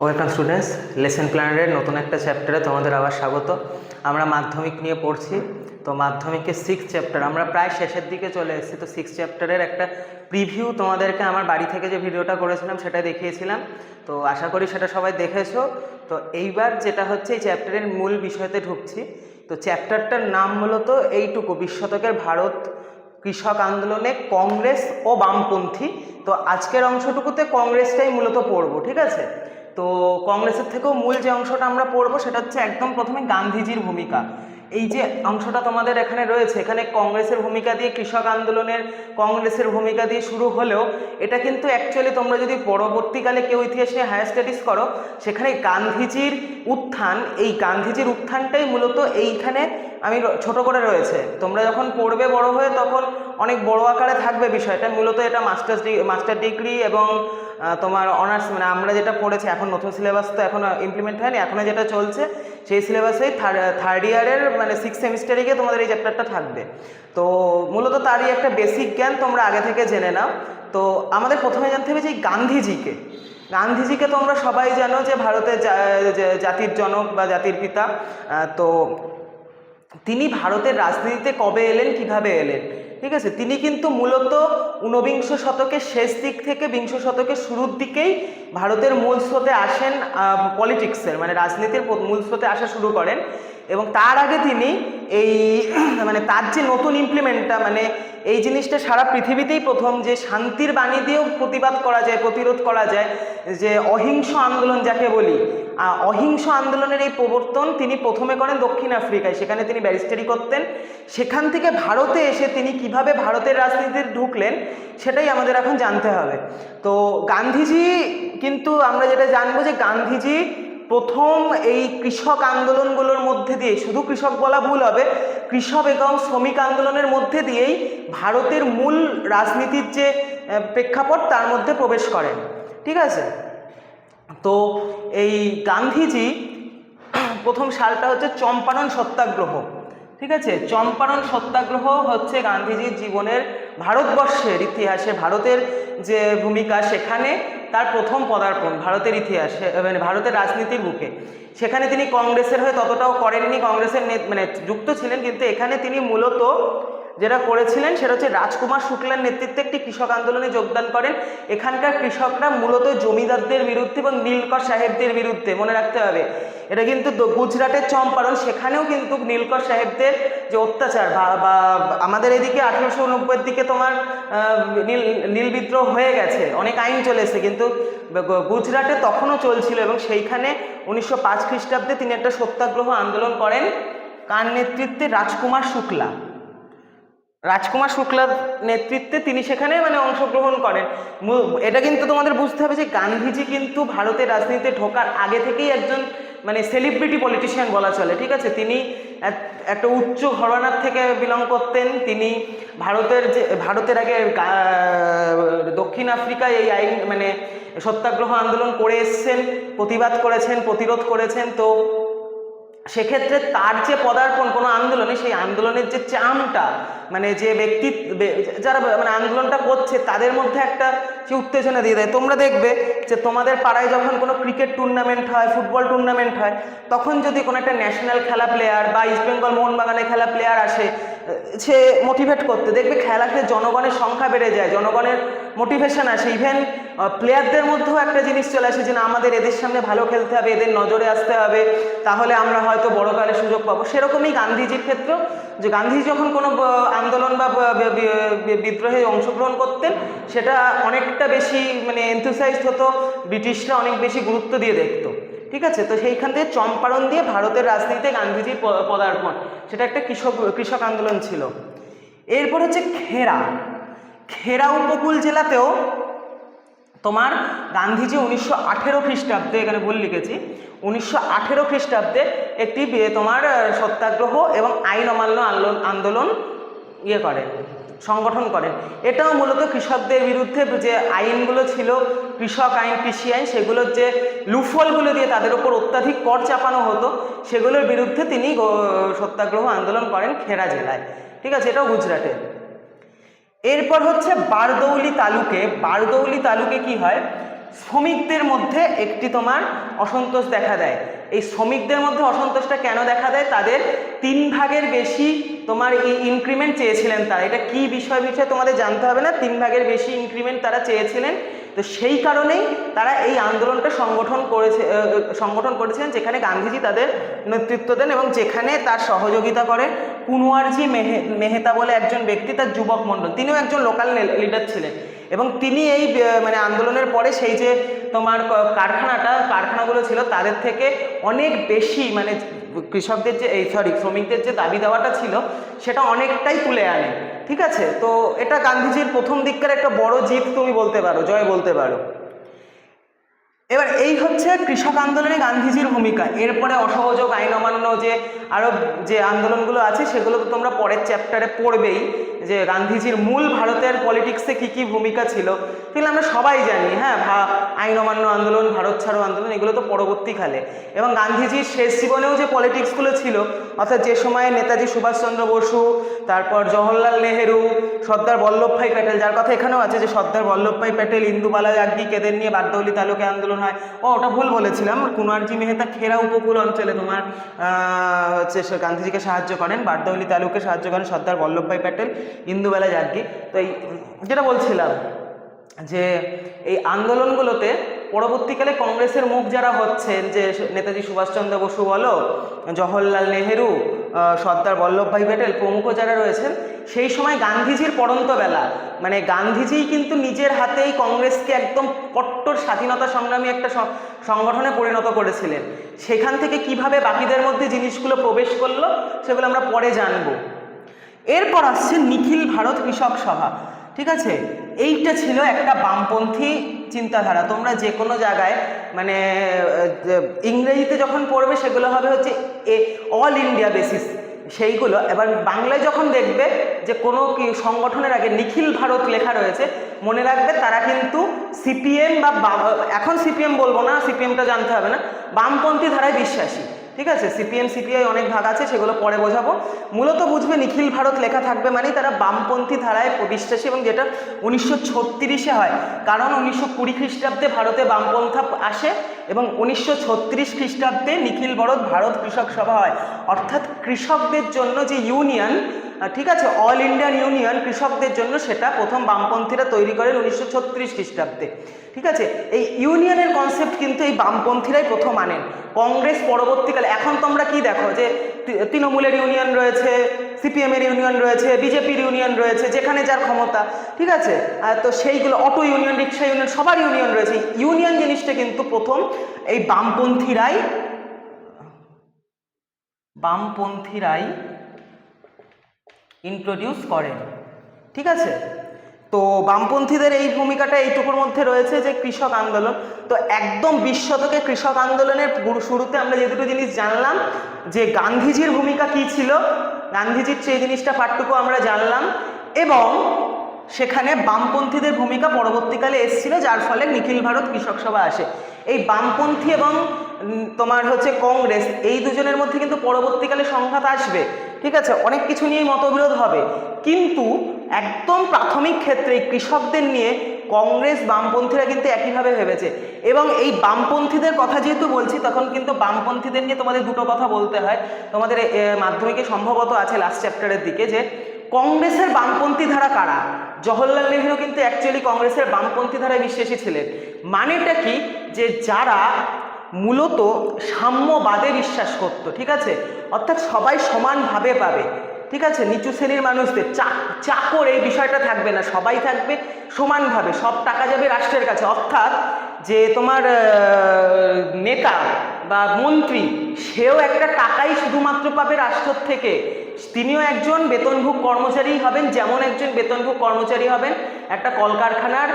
Welcome students lesson প্ল্যানের নতুন একটা চ্যাপ্টারে তোমাদের আবার স্বাগত। আমরা মাধ্যমিক নিয়ে পড়ছি। তো মাধ্যমিকের সিক্স চ্যাপ্টার আমরা প্রায় শেষের দিকে চলে এসেছি। তো সিক্স চ্যাপ্টারের একটা প্রিভিউ তোমাদেরকে আমার বাড়ি থেকে যে ভিডিওটা করেছিলাম সেটা দেখিয়েছিলাম। তো আশা করি সেটা সবাই দেখেছ। তো এইবার যেটা হচ্ছে, এই চ্যাপ্টারের মূল বিষয়তে ঢুকছি। তো চ্যাপ্টারটার নাম মূলত এইটুকু। বিশ শতকের ভারত কৃষক আন্দোলনে কংগ্রেস ও বামপন্থী। তো আজকের অংশটুকুতে কংগ্রেসটাই মূলত পড়ব, ঠিক আছে? তো কংগ্রেসের থেকেও মূল যে অংশটা আমরা পড়ব সেটা হচ্ছে একদম প্রথমে গান্ধীজির ভূমিকা। এই যে অংশটা তোমাদের এখানে রয়েছে, এখানে কংগ্রেসের ভূমিকা দিয়ে কৃষক আন্দোলনের কংগ্রেসের ভূমিকা দিয়ে শুরু হলেও এটা কিন্তু অ্যাকচুয়ালি তোমরা যদি পরবর্তীকালে কেউ ইতিহাস নিয়ে হায়ার স্টাডিজ করো, সেখানে গান্ধীজির উত্থান, এই গান্ধীজির উত্থানটাই মূলত এইখানে আমি ছোট করে রয়েছে। তোমরা যখন পড়বে বড় হয়ে তখন অনেক বড় আকারে থাকবে বিষয়টা। মূলত এটা মাস্টার্স মাস্টার ডিগ্রি এবং তোমার অনার্স মানে আমরা যেটা পড়েছি, এখন নতুন সিলেবাস তো এখন ইমপ্লিমেন্ট হয়নি এখনও যেটা চলছে, সেই সিলেবাসেই থার্ড ইয়ারের মানে সিক্স সেমিস্টারে গিয়ে তোমাদের এই চ্যাপ্টারটা থাকবে। তো মূলত তারই একটা বেসিক জ্ঞান তোমরা আগে থেকে জেনে নাও। তো আমাদের প্রথমে জানতে হবে যে গান্ধীজিকে। গান্ধীজিকে তোমরা সবাই জানো যে ভারতের জাতির জনক বা জাতির পিতা। তো তিনি ভারতের রাজনীতিতে কবে এলেন, কীভাবে এলেন? ঠিক আছে? তিনি কিন্তু মূলত ঊনবিংশ শতকের শেষ দিক থেকে বিংশ শতকের শুরুর দিকেই ভারতের মূল স্রোতে আসেন পলিটিক্সের মানে রাজনীতির মূল স্রোতে আসা শুরু করেন। এবং তার আগে তিনি এই মানে তার যে নতুন ইমপ্লিমেন্টটা মানে এই জিনিসটা সারা পৃথিবীতেই প্রথম যে শান্তির বাণী দিয়েও প্রতিবাদ করা যায়, প্রতিরোধ করা যায়, যে অহিংস আন্দোলন যাকে বলি অহিংস আন্দোলনের এই প্রবর্তন তিনি প্রথমে করেন দক্ষিণ আফ্রিকায়, সেখানে তিনি ব্যারিস্টারি করতেন। সেখান থেকে ভারতে এসে তিনি কীভাবে ভারতের রাজনীতিতে ঢুকলেন, সেটাই আমাদের এখন জানতে হবে। তো গান্ধীজি কিন্তু আমরা যেটা জানব যে গান্ধীজি প্রথম এই কৃষক আন্দোলনগুলোর মধ্যে দিয়ে, শুধু কৃষক বলা ভুল হবে, কৃষক এবং শ্রমিক আন্দোলনের মধ্যে দিয়েই ভারতের মূল রাজনীতির যে প্রেক্ষাপট, তার মধ্যে প্রবেশ করেন। ঠিক আছে? তো এই গান্ধীজি, প্রথম সালটা হচ্ছে চম্পারণ সত্যাগ্রহ। ঠিক আছে? চম্পারণ সত্যাগ্রহ হচ্ছে গান্ধীজির জীবনের ভারতবর্ষের ইতিহাসে, ভারতের যে ভূমিকা, সেখানে তার প্রথম পদার্পণ ভারতের ইতিহাসে মানে ভারতের রাজনীতির বুকে। সেখানে তিনি কংগ্রেসের হয়ে ততটাও করেননি, কংগ্রেসের মানে যুক্ত ছিলেন, কিন্তু এখানে তিনি মূলত যেটা করেছিলেন সেটা হচ্ছে রাজকুমার শুক্লার নেতৃত্বে একটি কৃষক আন্দোলনে যোগদান করেন। এখানকার কৃষকরা মূলত জমিদারদের বিরুদ্ধে এবং নীলকর সাহেবদের বিরুদ্ধে, মনে রাখতে হবে। এটা কিন্তু গুজরাটের চম্পারণ, সেখানেও কিন্তু নীলকর সাহেবদের যে অত্যাচার, বা আমাদের এদিকে আঠেরোশো উনব্বইয়ের দিকে তোমার নীল নীল বিদ্রোহ হয়ে গেছে, অনেক আইন চলে কিন্তু গুজরাটে তখনও চলছিল এবং সেইখানে উনিশশো পাঁচ খ্রিস্টাব্দে তিনি একটা সত্যাগ্রহ আন্দোলন করেন। কার নেতৃত্বে? রাজকুমার শুক্লা। রাজকুমার শুক্লার নেতৃত্বে তিনি সেখানে মানে অংশগ্রহণ করেন। এটা কিন্তু তোমাদের বুঝতে হবে যে গান্ধীজি কিন্তু ভারতের রাজনীতিতে ঢোকার আগে থেকেই একজন মানে সেলিব্রিটি পলিটিশিয়ান বলা চলে, ঠিক আছে? তিনি একটা উচ্চ ঘরানার থেকে বিলং করতেন। তিনি ভারতের যে, ভারতের আগে দক্ষিণ আফ্রিকায় এই আইন মানে সত্যাগ্রহ আন্দোলন করে এসছেন, প্রতিবাদ করেছেন, প্রতিরোধ করেছেন। তো সেক্ষেত্রে তার যে পদার্পণ কোনো আন্দোলনে, সেই আন্দোলনের যে চামটা মানে যে ব্যক্তি যারা মানে আন্দোলনটা করছে, তাদের মধ্যে একটা কি উত্তেজনা দিয়ে দেয়। তোমরা দেখবে যে তোমাদের পাড়ায় যখন কোনো ক্রিকেট টুর্নামেন্ট হয় ফুটবল টুর্নামেন্ট হয়, তখন যদি কোনো একটা ন্যাশনাল খেলা প্লেয়ার বা ইস্টবেঙ্গল মোহনবাগানে খেলা প্লেয়ার আসে সে মোটিভেট করতে। দেখবে খেলাতে জনগণের সংখ্যা বেড়ে যায়, জনগণের মোটিভেশন আসে। ইভেন প্লেয়ারদের মধ্যেও একটা জিনিস চলে আসে যে, না, আমাদের এদের সামনে ভালো খেলতে হবে, এদের নজরে আসতে হবে, তাহলে আমরা হয়তো বড়কালে সুযোগ পাবো। সেরকমই গান্ধীজির ক্ষেত্রেও, যে গান্ধী যখন কোনো আন্দোলন বা বিদ্রোহে অংশগ্রহণ করতেন, সেটা অনেকটা বেশি মানে এনথুসাইজড হতো, ব্রিটিশরা অনেক বেশি গুরুত্ব দিয়ে দেখতো। ঠিক আছে? তো সেইখান থেকে চম্পারণ দিয়ে ভারতের রাজনীতিতে গান্ধীজির পদার্পণ। সেটা একটা কৃষক কৃষক আন্দোলন ছিল। এরপর হচ্ছে খেরা। খেরা উপকূল জেলাতেও তোমার গান্ধীজি উনিশশো আঠেরো খ্রিস্টাব্দে, এখানে ভুল লিখেছি, উনিশশো আঠেরো খ্রিস্টাব্দে একটি তোমার, সত্যাগ্রহ এবং আইন অমান্য আন্দোলন ইয়ে করেন, সংগঠন করেন। এটাও মূলত কৃষকদের বিরুদ্ধে যে আইনগুলো ছিল, কৃষক আইন, কৃষি আইন, সেগুলোর যে লুফলগুলো দিয়ে তাদের ওপর অত্যাধিক কর চাপানো হতো, সেগুলোর বিরুদ্ধে তিনি সত্যাগ্রহ আন্দোলন করেন খেরা জেলায়। ঠিক আছে, এটাও গুজরাটে। এরপর হচ্ছে বারদৌলি তালুকে। বারদৌলি তালুকে কি হয়? শ্রমিকদের মধ্যে একটি তোমার অসন্তোষ দেখা দেয়। এই শ্রমিকদের মধ্যে অসন্তোষটা কেন দেখা দেয়? তাদের তিন ভাগের বেশি তোমার এই ইনক্রিমেন্ট চেয়েছিলেন তারা। এটা কি বিষয় বিষয়ে তোমাদের জানতে হবে না? তিন ভাগের বেশি ইনক্রিমেন্ট তারা চেয়েছিলেন। তো সেই কারণেই তারা এই আন্দোলনটা সংগঠন করেছে সংগঠন করেছিলেন, যেখানে গান্ধীজি তাদের নেতৃত্ব দেন এবং যেখানে তার সহযোগিতা করে কুনওয়ারজি মেহে, মেহেতা বলে একজন ব্যক্তি, তার যুবক মণ্ডল। তিনিও একজন লোকাল লিডার ছিলেন। এবং তিনি এই মানে আন্দোলনের পরে সেই যে তোমার কারখানাটা, কারখানাগুলো ছিল, তাদের থেকে অনেক বেশি মানে কৃষকদের যে, এই সরি শ্রমিকদের যে দাবি দেওয়াটা ছিল, সেটা অনেকটাই তুলে আনে। ঠিক আছে? তো এটা গান্ধীজির প্রথম দিককার একটা বড় জিত তুমি বলতে পারো, জয় বলতে পারো। এবার এই হচ্ছে কৃষক আন্দোলনে গান্ধীজির ভূমিকা। এরপরে অসহযোগ, আইন অমান্য যে আরও যে আন্দোলনগুলো আছে, সেগুলো তো তোমরা পরের চ্যাপ্টারে পড়বেই, যে গান্ধীজির মূল ভারতের পলিটিক্সে কি কি ভূমিকা ছিল। সেগুলো আমরা সবাই জানি হ্যাঁ আইন অমান্য আন্দোলন, ভারত ছাড়ো আন্দোলন, এগুলো তো পরবর্তীকালে এবং গান্ধীজির শেষ জীবনেও যে পলিটিক্সগুলো ছিল, অর্থাৎ যে সময়ে নেতাজি সুভাষচন্দ্র বসু, তারপর জওহরলাল নেহেরু, সর্দার বল্লভভাই প্যাটেল, যার কথা এখানেও আছে যে সর্দার বল্লভভাই প্যাটেল ইন্দুবালা যাজ্ঞিক কেদের নিয়ে বারদৌলি তালুকে আন্দোলন হয়। ও, ওটা ভুল বলেছিলাম। কুমারজি মেহতা খেরা উপকূল অঞ্চলে তোমার হচ্ছে গান্ধীজিকে সাহায্য করেন বারদৌলি তালুকে সাহায্য করেন সর্দার বল্লভভাই প্যাটেল ইন্দুবালা যাজ্ঞিক তো এই, যেটা বলছিলাম যে এই আন্দোলনগুলোতে পরবর্তীকালে কংগ্রেসের মুখ যারা হচ্ছেন, যে নেতাজি সুভাষচন্দ্র বসু বলো, জওহরলাল নেহেরু সর্দার বল্লভভাই প্যাটেল প্রমুখ যারা রয়েছেন, সেই সময় গান্ধীজির পড়ন্ত বেলা। মানে গান্ধীজিই কিন্তু নিজের হাতেই কংগ্রেসকে একদম কট্টর স্বাধীনতা সংগ্রামী একটা সংগঠনে পরিণত করেছিলেন। সেখান থেকে কীভাবে বাকিদের মধ্যে জিনিসগুলো প্রবেশ করল, সেগুলো আমরা পরে জানব। এরপর আসছে নিখিল ভারত কৃষক সভা, ঠিক আছে? এইটা ছিল একটা বামপন্থী চিন্তাধারা। তোমরা যে কোনো জায়গায় মানে ইংরেজিতে যখন পড়বে, সেগুলো হবে হচ্ছে এ অল ইন্ডিয়া বেসিস সেইগুলো। এবার বাংলায় যখন দেখবে যে কোনো কি সংগঠনের আগে নিখিল ভারত লেখা রয়েছে, মনে রাখবে তারা কিন্তু সিপিএম বা, এখন সিপিএম বলব না, সিপিএমটা জানতে হবে না, বামপন্থী ধারায় বিশ্বাসী। ঠিক আছে? সিপিএম সিপিআই অনেক ভাগ আছে, সেগুলো পরে বোঝাবো। মূলত বুঝবে নিখিল ভারত লেখা থাকবে মানেই তারা বামপন্থী ধারায় বিশ্বাসী এবং যেটা উনিশশো ছত্রিশে হয়। কারণ উনিশশো কুড়ি খ্রিস্টাব্দে ভারতে বামপন্থা আসে এবং উনিশশো ছত্রিশ খ্রিস্টাব্দে নিখিল ভারত ভারত কৃষক সভা হয়। অর্থাৎ কৃষকদের জন্য যে ইউনিয়ন ঠিক আছে অল ইন্ডিয়ান ইউনিয়ন কৃষকদের জন্য সেটা প্রথম বামপন্থীরা তৈরি করেন উনিশশো ছত্রিশ খ্রিস্টাব্দে। ঠিক আছে, এই ইউনিয়নের কনসেপ্ট কিন্তু এই বামপন্থীরাই প্রথম আনেন। কংগ্রেস পরবর্তীকালে, এখন তোমরা কি দেখো যে তৃণমূলের ইউনিয়ন রয়েছে, সিপিএমের ইউনিয়ন রয়েছে, বিজেপির ইউনিয়ন রয়েছে, যেখানে যার ক্ষমতা। ঠিক আছে তো সেইগুলো, অটো ইউনিয়ন, রিক্সা ইউনিয়ন, সবার ইউনিয়ন রয়েছে। ইউনিয়ন জিনিসটা কিন্তু প্রথম এই বামপন্থীরাই বামপন্থীরাই ইন্ট্রোডিউস করেন। ঠিক আছে? তো বামপন্থীদের এই ভূমিকাটা এইটুকুর মধ্যে রয়েছে যে কৃষক আন্দোলন। তো একদম বিশ শতকে কৃষক আন্দোলনের শুরুতে আমরা যে দুটো জিনিস জানলাম, যে গান্ধীজির ভূমিকা কি ছিল, গান্ধীজির সেই জিনিসটা পাঠটুকু আমরা জানলাম এবং সেখানে বামপন্থীদের ভূমিকা পরবর্তীকালে এসেছিল, যার ফলে নিখিল ভারত কৃষক সভা আসে। এই বামপন্থী এবং তোমার হচ্ছে কংগ্রেস, এই দুজনের মধ্যে কিন্তু পরবর্তীকালে সংঘাত আসবে। ঠিক আছে, অনেক কিছু নিয়েই মতবিরোধ হবে। কিন্তু একদম প্রাথমিক ক্ষেত্রে কৃষকদের নিয়ে কংগ্রেস বামপন্থীরা কিন্তু একইভাবে ভেবেছে। এবং এই বামপন্থীদের কথা যেহেতু বলছি, তখন কিন্তু বামপন্থীদের নিয়ে তোমাদের দুটো কথা বলতে হয়। তোমাদের মাধ্যমিকে সম্ভবত আছে লাস্ট চ্যাপ্টারের দিকে যে, কংগ্রেসের বামপন্থী ধারা কারা? জওহরলাল নেহরু কিন্তু অ্যাকচুয়ালি কংগ্রেসের বামপন্থী ধারায় বিশ্বাসী ছিলেন। মানেটা কি? যে যারা মূলত সাম্যবাদে বিশ্বাস করতো, ঠিক আছে? অর্থাৎ সবাই সমানভাবে পাবে, ঠিক আছে? নিচু শ্রেণির মানুষদের চা, চাকর এই বিষয়টা থাকবে না, সবাই থাকবে সমানভাবে, সব টাকা যাবে রাষ্ট্রের কাছে। অর্থাৎ যে তোমার নেতা বা মন্ত্রী, সেও একটা টাকাই শুধুমাত্র পাবে রাষ্ট্র থেকে। তিনিও একজন বেতনভোগ কর্মচারী হবেন, যেমন একজন বেতনভোগ কর্মচারী হবেন একটা কলকারখানার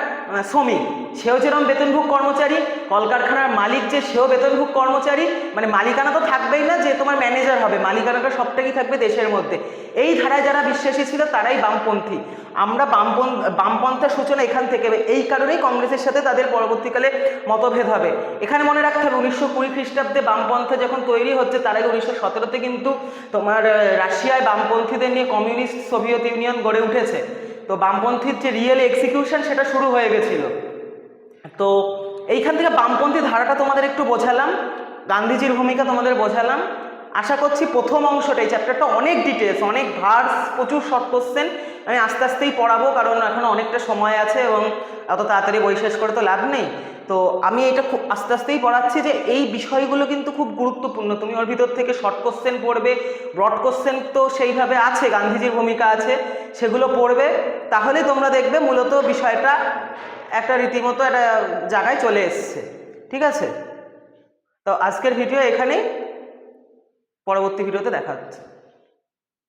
শ্রমিক। সেও যেরকম বেতনভোগ কর্মচারী, কলকারখানার মালিক যে, সেও বেতনভোগ কর্মচারী। মানে মালিকানা তো থাকবেই না যে, তোমার ম্যানেজার হবে। মালিকানাটা সবটাই থাকবে দেশের মধ্যে। এই ধারায় যারা বিশ্বাসী ছিল, তারাই বামপন্থী। আমরা বামপন বামপন্থার সূচনা এখান থেকে, এই কারণেই কংগ্রেসের সাথে তাদের পরবর্তীকালে মতভেদ হবে। এখানে মনে রাখতে হবে, উনিশশো কুড়ি খ্রিস্টাব্দে বামপন্থা যখন তৈরি হচ্ছে, তার আগে উনিশশো সতেরোতে কিন্তু তোমার রাশিয়ায় বামপন্থীদের নিয়ে কমিউনিস্ট সোভিয়েত ইউনিয়ন গড়ে উঠেছে। তো বামপন্থীর যে রিয়েল এক্সিকিউশন সেটা শুরু হয়ে গেছিল। তো এইখান থেকে বামপন্থী ধারাটা তোমাদের একটু বোঝালাম, গান্ধীজির ভূমিকা তোমাদের বোঝালাম। আশা করছি প্রথম অংশটা, এই চ্যাপ্টারটা অনেক ডিটেলস অনেক ভার্স প্রচুর শর্ট কোশ্চেন আমি আস্তে আস্তেই পড়াবো, কারণ এখন অনেকটা সময় আছে এবং এত তাড়াতাড়ি বই শেষ করে তো লাভ নেই। তো আমি এটা খুব আস্তে আস্তেই পড়াচ্ছি যে এই বিষয়গুলো কিন্তু খুব গুরুত্বপূর্ণ। তুমি ওর ভিতর থেকে শর্ট কোশ্চেন পড়বে ব্রড কোশ্চেন তো সেইভাবে আছে, গান্ধীজির ভূমিকা আছে, সেগুলো পড়বে। তাহলে তোমরা দেখবে মূলত বিষয়টা একটা রীতিমতো একটা জায়গায় চলে এসছে। ঠিক আছে? তো আজকের ভিডিও এখানেই। পরবর্তী ভিডিওতে দেখা হচ্ছে।